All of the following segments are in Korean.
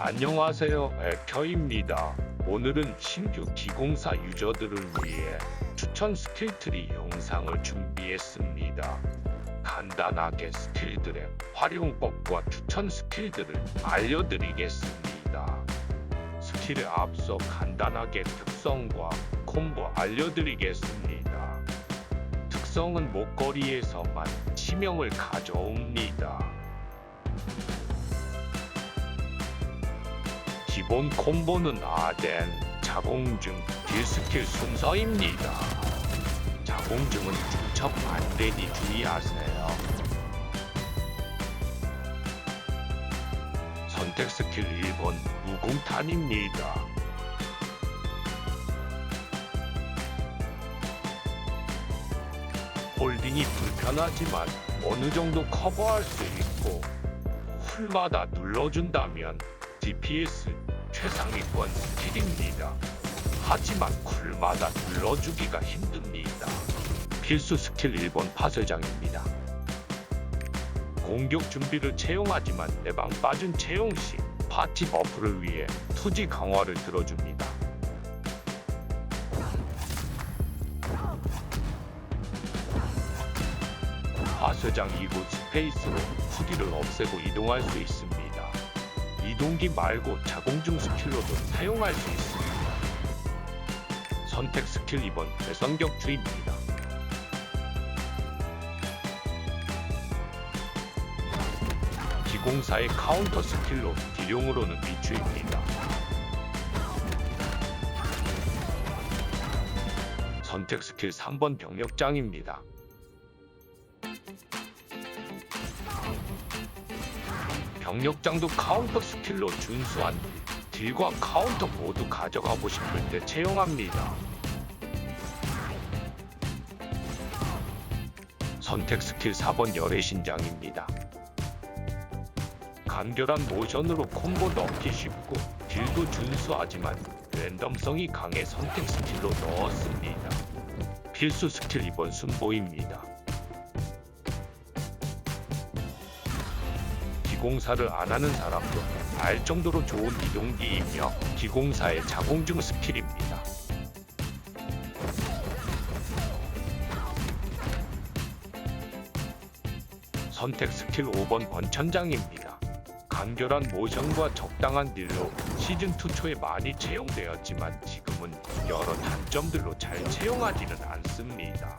안녕하세요 에켜입니다. 오늘은 신규 기공사 유저들을 위해 추천 스킬트리 영상을 준비했습니다. 간단하게 스킬들의 활용법과 추천 스킬들을 알려드리겠습니다. 스킬에 앞서 간단하게 특성과 콤보 알려드리겠습니다. 특성은 목걸이에서만 치명을 가져옵니다. 기본 콤보는 아덴, 자공증, 딜스킬 순서입니다. 자공증은 중첩 안 되니 주의하세요. 선택 스킬 1번 무공탄입니다. 홀딩이 불편하지만 어느 정도 커버할 수 있고 풀마다 눌러준다면 DPS 최상위권 스킬입니다. 하지만 쿨마다 눌러주기가 힘듭니다. 필수 스킬 1번 파쇄장입니다. 공격 준비를 채용하지만 내방 빠진 채용 시 파티 버프를 위해 투지 강화를 들어줍니다. 파쇄장 이후 스페이스로 후디를 없애고 이동할 수 있습니다. 이동기 말고 자공중 스킬로도 사용할 수 있습니다. 선택 스킬 2번 배선격주입니다. 기공사의 카운터 스킬로 딜용으로는 비추입니다. 선택 스킬 3번 병력장입니다. 병력장도 카운터 스킬로 준수한 뒤 딜과 카운터 모두 가져가고 싶을 때 채용합니다. 선택 스킬 4번 열의 신장입니다. 간결한 모션으로 콤보 넣기 쉽고 딜도 준수하지만 랜덤성이 강해 선택 스킬로 넣었습니다. 필수 스킬 2번 순보입니다. 기공사를 안 하는 사람도 알 정도로 좋은 이동기이며 기공사의 자공증 스킬입니다. 선택 스킬 5번 권천장입니다. 간결한 모션과 적당한 딜로 시즌2 초에 많이 채용되었지만 지금은 여러 단점들로 잘 채용하지는 않습니다.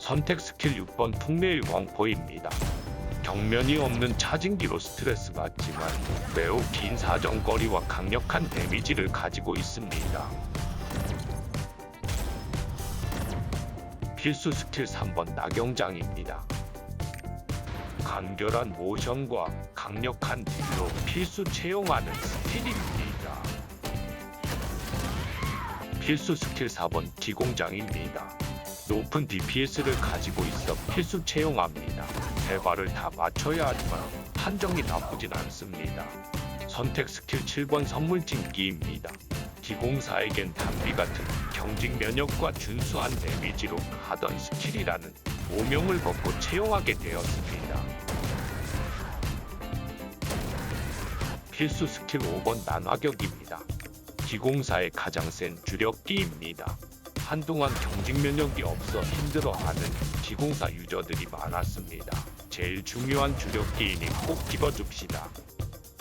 선택 스킬 6번 풍매의 광포입니다. 경면이 없는 차징기로 스트레스 받지만 매우 긴 사정거리와 강력한 데미지를 가지고 있습니다. 필수 스킬 3번 낙영장입니다. 간결한 모션과 강력한 딜로 필수 채용하는 스킬입니다. 필수 스킬 4번 기공장입니다. 높은 DPS를 가지고 있어 필수 채용합니다. 대발을 다 맞춰야 하지만 판정이 나쁘진 않습니다. 선택 스킬 7번 선물진기입니다. 기공사에겐 단비 같은 경직 면역과 준수한 데미지로 하던 스킬이라는 오명을 벗고 채용하게 되었습니다. 필수 스킬 5번 난화격입니다. 기공사의 가장 센 주력기입니다. 한동안 경직 면역이 없어 힘들어하는 기공사 유저들이 많았습니다. 제일 중요한 주력기이니 꼭 집어줍시다.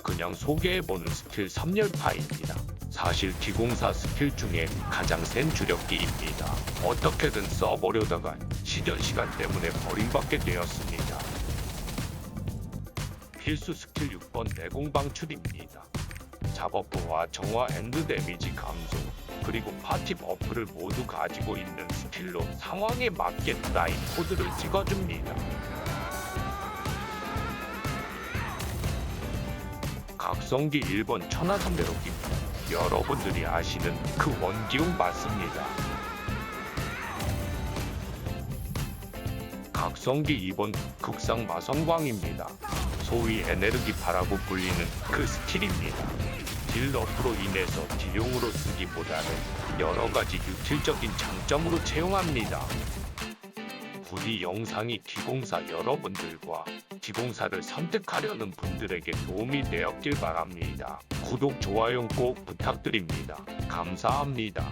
그냥 소개해보는 스킬 3열파입니다. 사실 기공사 스킬 중에 가장 센 주력기입니다. 어떻게든 써보려다가 시전 시간 때문에 버림받게 되었습니다. 필수 스킬 6번 내공 방출입니다. 잡버프와 정화 엔드 데미지 감소, 그리고 파티 버프를 모두 가지고 있는 스킬로 상황에 맞게 라인 코드를 찍어줍니다. 각성기 1번 천하선배로입니다. 여러분들이 아시는 그 원기용 맞습니다. 각성기 2번 극상 마성광입니다. 소위 에네르기파라고 불리는 그 스킬입니다. 딜러프로 인해서 딜용으로 쓰기보다는 여러 가지 유틸적인 장점으로 채용합니다. 부디 영상이 기공사 여러분들과 기공사를 선택하려는 분들에게 도움이 되었길 바랍니다. 구독, 좋아요 꼭 부탁드립니다. 감사합니다.